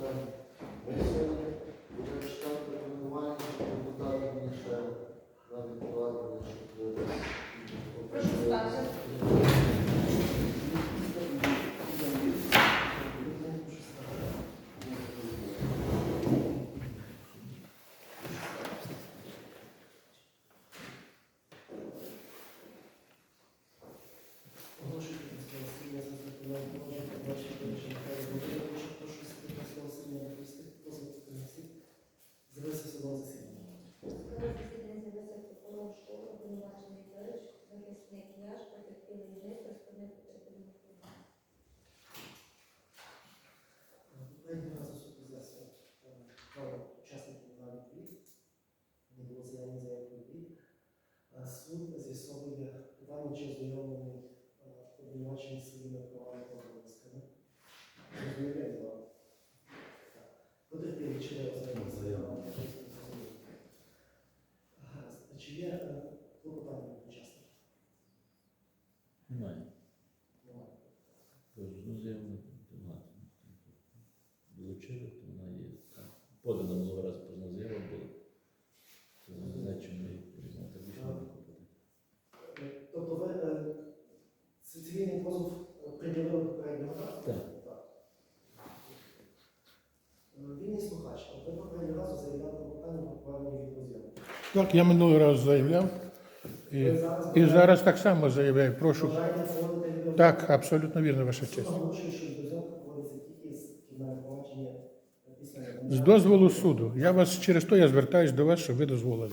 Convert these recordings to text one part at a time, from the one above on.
Христа, веселих. Захисник Яшко, підпільний життя, спонив Як я минулий раз заявляв, і, і зараз так само заявляю. Прошу. Так, абсолютно вірно, ваша честь. З дозволу суду. Я вас через то я звертаюсь до вас, щоб ви дозволили.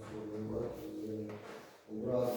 Тобто, е, образа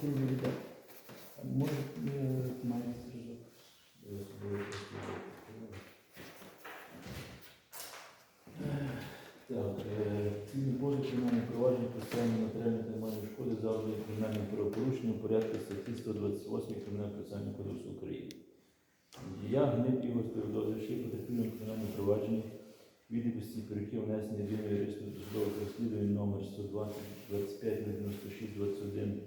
Прокурор віддав. Може, має стрижок. Так, е, цінні позов кримінальне провадження процесуальні матеріальні та шкоди завжди кримінальним правопорушенням у порядку статті 128 Кримінального процесуального кодексу України. Я гнив Ігор Співдозович, потерпілим кримінальному провадженні відомості, про які внесені єдиної реєстру досудових розслідувань номер 120 25 96 21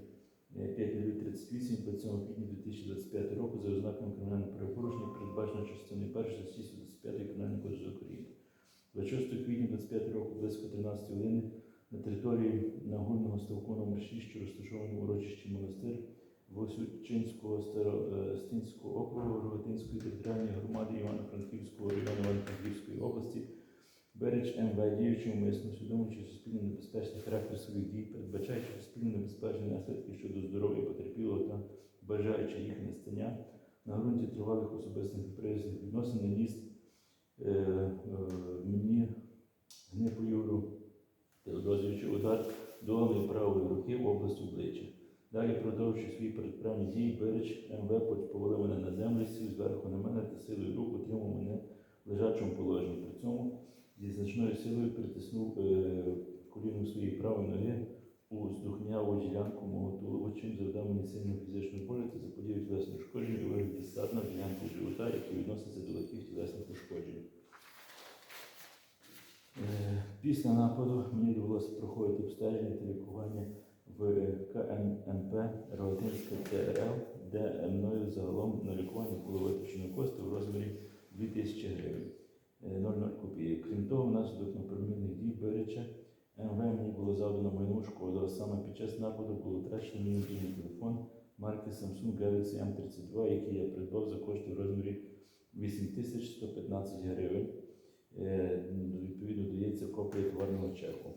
538 27 квітня 2025 року за ознаками кримінального правопорушення, передбачено частиною 1 статті 125 Кримінального кодексу України. 26 квітня 25 року близько 13 години на території нагульного ставку номер 6, що розташований у урочищі монастир Восючинського старостинського округу Рогатинської територіальної громади Івано-Франківського району Івано-Франківської області Береч МВ діючи умисно, усвідомлюючи суспільно небезпечний характер своїх дій, передбачаючи суспільно небезпечні наслідки щодо здоров'я потерпілого та бажаючи їх настання, на ґрунті тривалих особистих приязних відносин наніс е, е, мені Гнипу Юру Теодозовичу удар долоною правої руки в область обличчя. Далі, продовжуючи свої передправні дії, Береч МВ повалив мене на землю, сів зверху на мене та силою рук утримав мене в лежачому положенні. При цьому зі значною силою притиснув е, коліном своєї правої ноги у здухняву ділянку мого тулова, чим завдав мені сильну фізичну болю та заподіяв тілесне ушкодження у вигляді ссад на ділянку живота, який відноситься до легких тілесних ушкоджень. Е, Після нападу мені довелося проходити обстеження та лікування в КММП Рогатинська ТРЛ, де мною загалом на лікування було витрачено кошти в розмірі 2000 гривень. Е, 00 копійок. Крім того, внаслідок непромірних дій Береча МВ мені було завдано майну шкоду, а саме під час нападу було втрачено мій мобільний телефон марки Samsung Galaxy M32, який я придбав за кошти в розмірі 8115 гривень. Е, Відповідно, дається копія товарного чеку.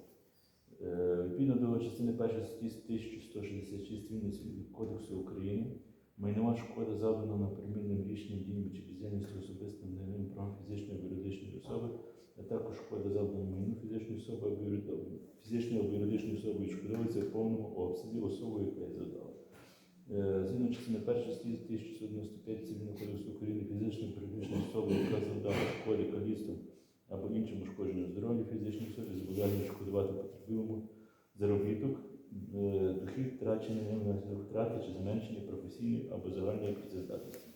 Е, Відповідно до частини першої статті 1166 Вінницького кодексу України, майнова шкода завдана на примірним рішенням діями чи бездіяльністю особистим найним правом фізичної або юридичної особи, а також шкода завдана майну фізичної особи або фізичної або юридичної особи відшкодовується в повному обсязі особою, яка її завдала. Е, Згідно частини першої статті 1695 Цивільного кодексу України фізичної юридичної особи, яка завдала шкоді калістам або іншим ушкодженням здоров'я фізичної особи, зобов'язані шкодувати потерпілому заробіток, дохід, втрачений ним внаслідок втрати чи зменшення професійної або загальної працездатності.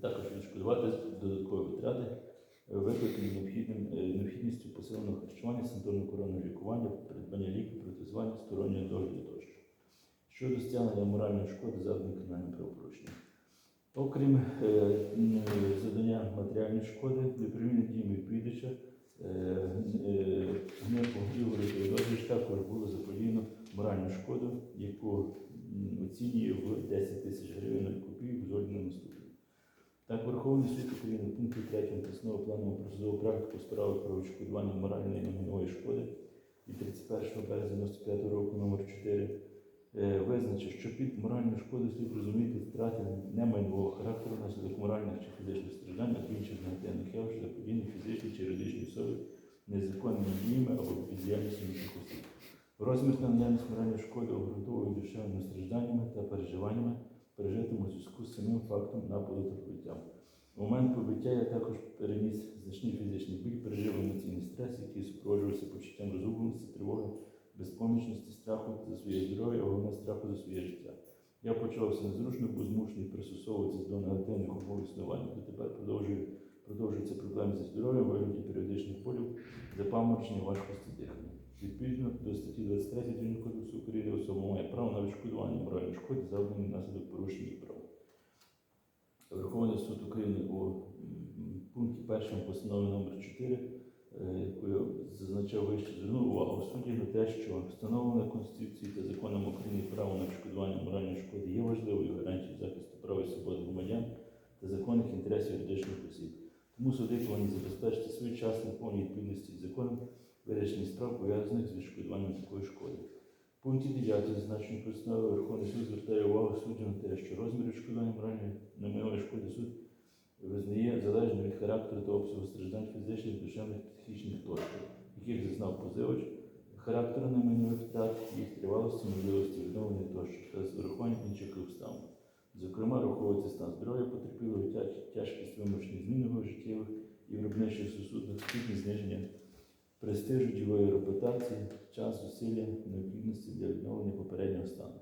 Також відшкодувати додаткові витрати, е, викликані е, необхідністю посиленого харчування, санаторно-коронного лікування, придбання ліків, протезування, стороннього догляду тощо. Щодо стягнення моральної шкоди завданої кримінальним правопорушенням. Окрім е, завдання матеріальної шкоди, непримінних дій відповідача, е, е, Гнепу Ігорю Теодозович також було заподіяно моральну шкоду, яку оцінює в 10 тисяч гривень копійок з орденом наступним. Так, Верховний суд України в пункті 3 Тисного плану про судову практику справи про відшкодування моральної і майнової шкоди від 31 березня 95 року номер 4 е, визначив, що під моральною шкодою слід розуміти втрати немайнового характеру внаслідок моральних чи фізичних страждань або інших негативних явищ заподіяних фізичній чи юридичній особі незаконними діями або бездіяльністю інших осіб. Розмір та наявність моральної шкоди обґрунтовують душевними стражданнями та переживаннями, пережитими у зв'язку з самим фактом нападу та побиття. У момент побиття я також переніс значний фізичний біль, пережив емоційний стрес, який супроводжувався почуттям розгубленості, тривоги, безпомічності, страху за своє здоров'я, головне страху за своє життя. Я почувався незручно, був змушений пристосовуватися до негативних умов існування. Продовжую, продовжуються проблеми зі здоров'ям, вигляді періодичних болів, запаморочення, важкості дихання. Відповідно до статті 23 Цивільного кодексу України особа має право на відшкодування моральної шкоди, завданої внаслідок порушення прав. Верховний суд України у пункті першому постанови номер 4, е, яку я зазначав вище, звернув увагу судді на те, що встановлене Конституцією та законом України право на відшкодування моральної шкоди є важливою гарантією захисту прав і свобод громадян та законних інтересів юридичних осіб. Тому суди повинні забезпечити своєчасну повній відповідності законом вирішення справ, пов'язаних з відшкодуванням такої шкоди. В пункті 9 зазначеної постанови Верховний суд звертає увагу суддів на те, що розмір відшкодування моральної немилої шкоди суд визнає залежно від характеру та обсягу страждань фізичних, душевних, та психічних тощо, яких зазнав позивач, характеру неминних втрат, їх тривалості, можливості відновлення тощо, та з урахуванням інших обставин. Зокрема, раховується стан здоров'я потерпілого, тяж- тяжкість вимушених змін його життєвих і виробничих сусудах, ступінь зниження престижу ділової репутації, час, зусилля, необхідності для відновлення попереднього стану.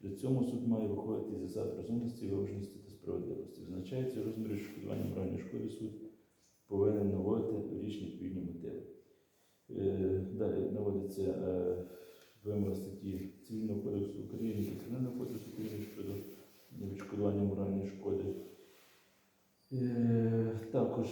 При цьому суд має виходити із засад розумності, виваженості та справедливості. Визначається розмір відшкодування моральної шкоди суд повинен наводити річні відповідні мотиви. Е, Далі наводиться е, вимога статті Цивільного кодексу України та кодексу України щодо відшкодування моральної шкоди. Е, Також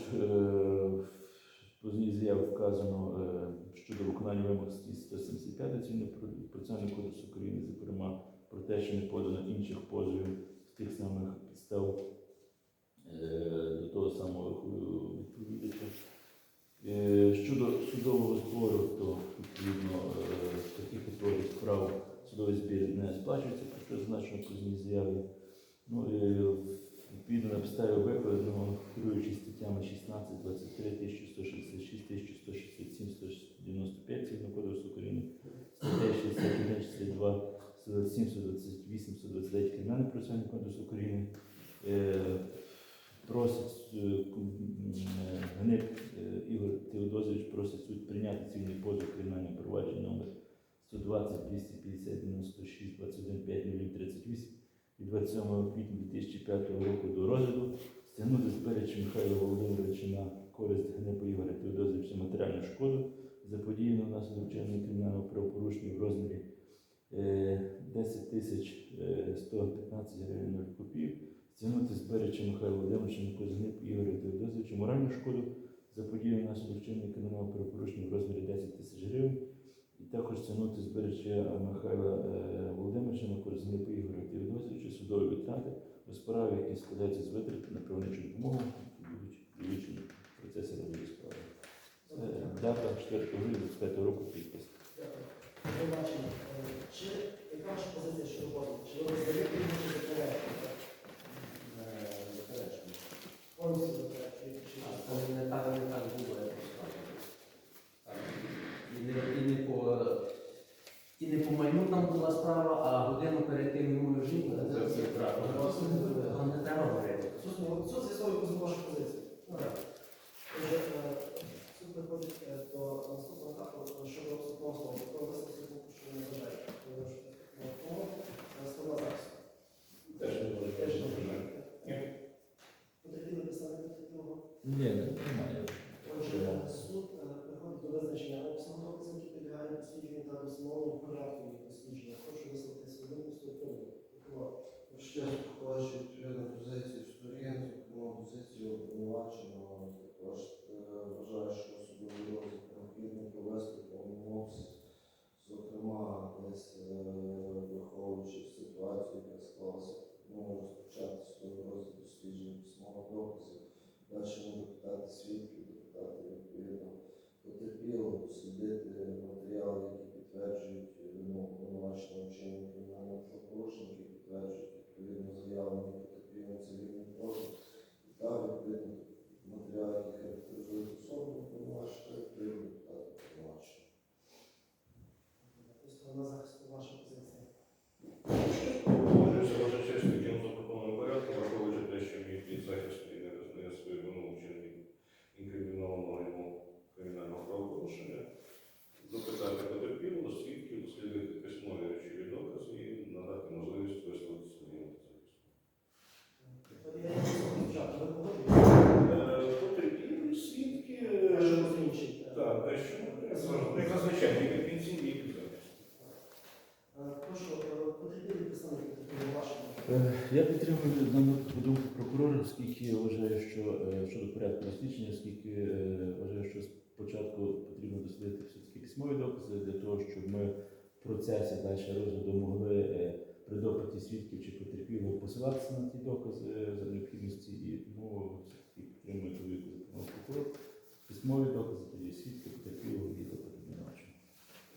в позній вказано е, щодо виконання вимог статті 175 Цивільного процесуального кодексу України, зокрема про те, що не подано інших позовів з тих самих підстав е, до того самого відповідача. Е, Щодо судового збору, то відповідно таких категоріях справ судовий збір не сплачується, про що зазначено в заяві. Ну, відповідно підставі викладеного, керуючись статтями 16, 23, 1166, 1167, 195 Цивільного кодексу України, стаття 61, 62, 127, 128, 129 Кримінального процесуального кодексу України, е, просить е, е, е, Ігор Теодозович просить суд прийняти цивільний позов кримінального провадження номер 120 250 96 21 5 38 від 27 квітня 2005 року до розгляду, стягнути з перечі Михайла Володимировича на користь Гнепа Ігоря Теодозовича матеріальну шкоду, заподіяну внаслідок вчинення кримінального правопорушення в розмірі е, 10 тисяч е, 115 гривень 0 копійок, стягнути з перечі Михайла Володимировича на користь Гнепа Ігоря Теодозовича моральну шкоду, заподіяну внаслідок вчинення кримінального правопорушення в розмірі 10 тисяч гривень, також стягнути збереження Михайла е, Володимировича на користь Гнепа Ігоря Теодозовича судові витрати у справі, які складаються з витрат на правничу допомогу, які будуть включені в процесі розгляду справи. Це дата 4 грудня 25 року підпис. Е, Чи яка ваша позиція щодо позову? Чи ви роздаєте чи заперечуєте? Е, Повністю заперечуєте? Чи А, Там не так, не так було, я просто кажу. Так. І не, і не по майну там була справа, а годину перед тим мою жінку. Це все правильно. Вам не треба говорити. Суд, суд з'ясовує позов вашу позицію. Добре. Отже, е, суд виходить е, до наступного етапу е, щодо вступного слова. Про висновку суду, що не вважає. Тому слова захисту. Теж не буде. Теж не вважає. Потерпіли писали потерпілого. Ні, немає. Отже, суд е, приходить до визначення обсягу доказів, які підлягають дослідженню та встановлення порядку їх дослідження. Прошу висловити свою думку з цього приводу. Прокурор. Ще раз хочу відповідну позицію сторін, зокрема позицію обвинуваченого. Також е, вважаю, що судовий розгляд необхідно провести в повному обсязі. Зокрема, десь е, враховуючи ситуацію, яка склалася, ну, розпочати судовий розгляд дослідження письмових доказів, далі не допитати свідків, допитати відповідно потерпілого, дослідити матеріали, які підтверджують вину обвинуваченого вчинення кримінального правопорушення, які підтверджують відповідно заявлені потерпілим цивільний позов. І так, відповідно, матеріали, які характеризують особу повноваження, відповідно депутати повноваження. Сторона захисту ваша позиція. Погоджуюся ваша честь таким запропонованим порядком, враховуючи те, що мій підзахисний не визнає свою вину у вчиненні інкримінованого йому кримінального правопорушення. Запитати потерпілого, свідків, дослідити письмові речові докази і надати можливість висловити свою захист. Я не спочатку, ви погоджуєтеся? Е, Потерпілі, свідки, Я е, що інший. так, те, що як зазвичай, тільки в кінці і підзахист. Прошу, е, потерпілий представник потерпілого вашого. Е, Я підтримую дану думку прокурора, оскільки я вважаю, що е, щодо порядку розслідчення, оскільки е, вважаю, що спочатку потрібно дослідити все-таки письмові докази для того, щоб ми в процесі далі розгляду могли е, при допиті свідків чи потерпілого посилатися на ті докази е, за необхідності і тому все-таки підтримую ту яку запропонував прокурор. Письмові докази, тоді свідки, потерпілого і допит обвинувачення.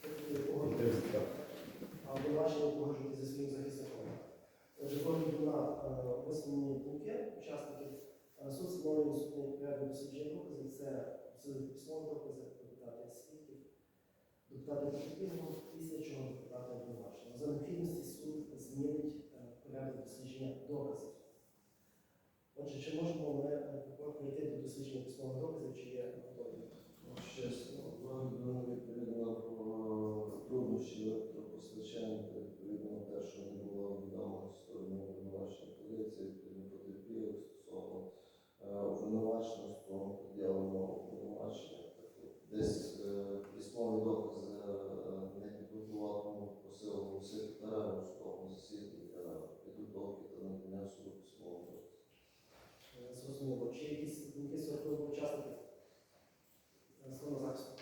Потерпілий погоджується. Так. А обвинувачення погоджуєте зі своїм захисником. Погляду на висновлені думки учасників, суд встановлює наступний порядок дослідження доказів. Це письмові докази, допитати свідків, допитати потерпілого, після чого допитати обвинувачення. За необхідності суд змінить е, порядок дослідження доказів. Отже, чи можемо ми е, прийти до дослідження письмових доказів, чи є готові? Чесно, ну, відповідно обвинуваченого сторону пред'явленого обвинувачення. Десь письмовий доказ не підготував посиленому секретаря судовому засідання підготовки та надання суду письмового доказу. Зрозуміло. Чи якісь думки з учасників? Слово захисту.